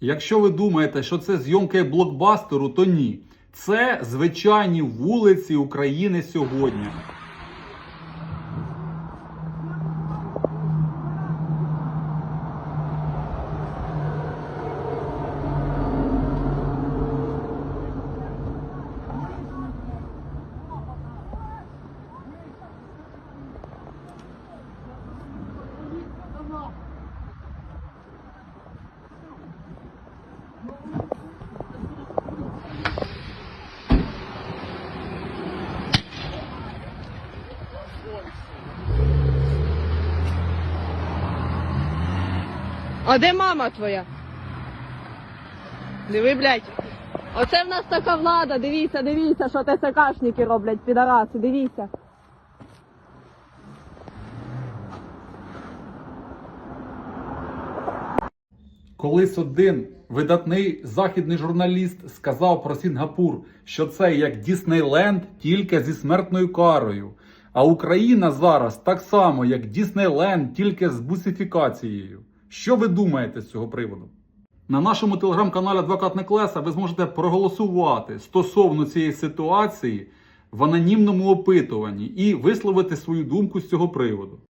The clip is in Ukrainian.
Якщо ви думаєте, що це зйомки блокбастеру, то ні. Це звичайні вулиці України сьогодні. А де мама твоя? Диви, блядь. Оце в нас така влада, дивіться, дивіться, що ТСКшники роблять, підараси, дивіться. Колись один видатний західний журналіст сказав про Сінгапур, що це як Діснейленд тільки зі смертною карою. А Україна зараз так само, як Діснейленд, тільки з бусифікацією. Що ви думаєте з цього приводу? На нашому телеграм-каналі Адвокат Неклеса ви зможете проголосувати стосовно цієї ситуації в анонімному опитуванні і висловити свою думку з цього приводу.